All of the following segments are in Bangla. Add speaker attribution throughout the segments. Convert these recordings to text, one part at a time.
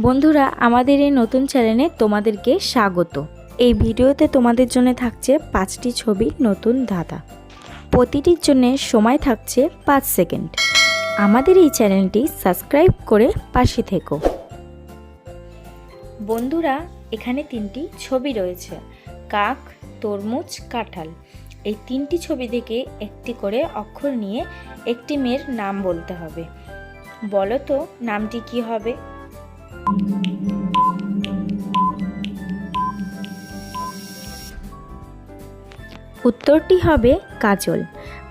Speaker 1: বন্ধুরা, আমাদের এই নতুন চ্যানেলে তোমাদেরকে স্বাগত। এই ভিডিওতে তোমাদের জন্য থাকছে পাঁচটি ছবির নতুন ধাঁধা। প্রতিটির জন্য সময় থাকছে পাঁচ সেকেন্ড। আমাদের এই চ্যানেলটি সাবস্ক্রাইব করে পাশে থেকো। বন্ধুরা, এখানে তিনটি ছবি রয়েছে। কাক, তরমুজ, কাঁঠাল। এই তিনটি ছবি থেকে একটি করে অক্ষর নিয়ে একটি মেয়ের নাম বলতে হবে। বলো তো, নামটি কি হবে? উত্তরটি হবে কাজল।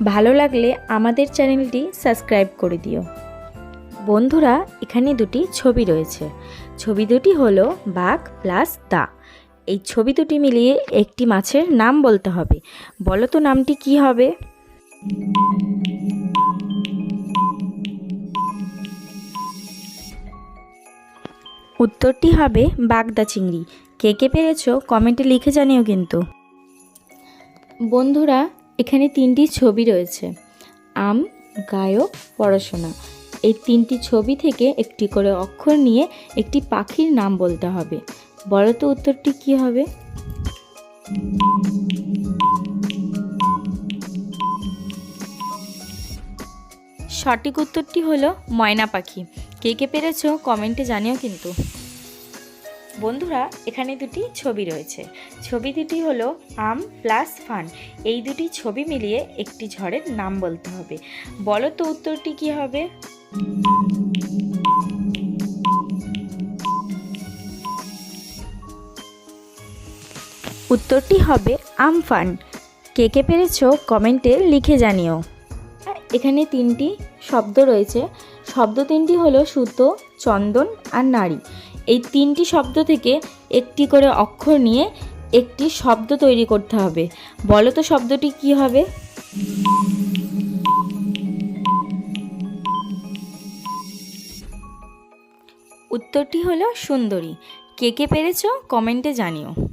Speaker 1: ভালো লাগলে আমাদের চ্যানেলটি সাবস্ক্রাইব করে দিও। বন্ধুরা, এখানে দুটি ছবি রয়েছে। ছবি দুটি হলো বাঘ প্লাস দা। এই ছবি দুটি মিলিয়ে একটি মাছের নাম বলতে হবে। বলো তো নামটি কি হবে? উত্তরটি হবে বাগদা চিংড়ি। কে কে পেরেছ কমেন্টে লিখে জানিও কিন্তু। বন্ধুরা, এখানে তিনটি ছবি রয়েছে। আম, গায়ক, পড়াশোনা। এই তিনটি ছবি থেকে একটি করে অক্ষর নিয়ে একটি পাখির নাম বলতে হবে। বলো তো উত্তরটি কি হবে? সঠিক উত্তরটি হলো ময়না পাখি। কে কে পেরেছ কমেন্টে জানিও কিন্তু। বন্ধুরা, এখানে দুটি ছবি রয়েছে। ছবি দুটি হলো আম প্লাস ফান। এই দুটি ছবি মিলিয়ে একটি ঝড়ের নাম বলতে হবে। বলো তো উত্তরটি কি হবে? উত্তরটি হবে আমফান কে কে পেরেছ কমেন্টে লিখে জানিও। এখানে তিনটি শব্দ রয়েছে। শব্দ তিনটি হলো সুতো, চন্দন আর নারী। এই তিনটি শব্দ থেকে একটি করে অক্ষর নিয়ে একটি শব্দ তৈরি করতে হবে। বলো তো শব্দটি কি হবে? উত্তরটি হলো সুন্দরী। কে কে পেরেছ? কমেন্টে জানিও।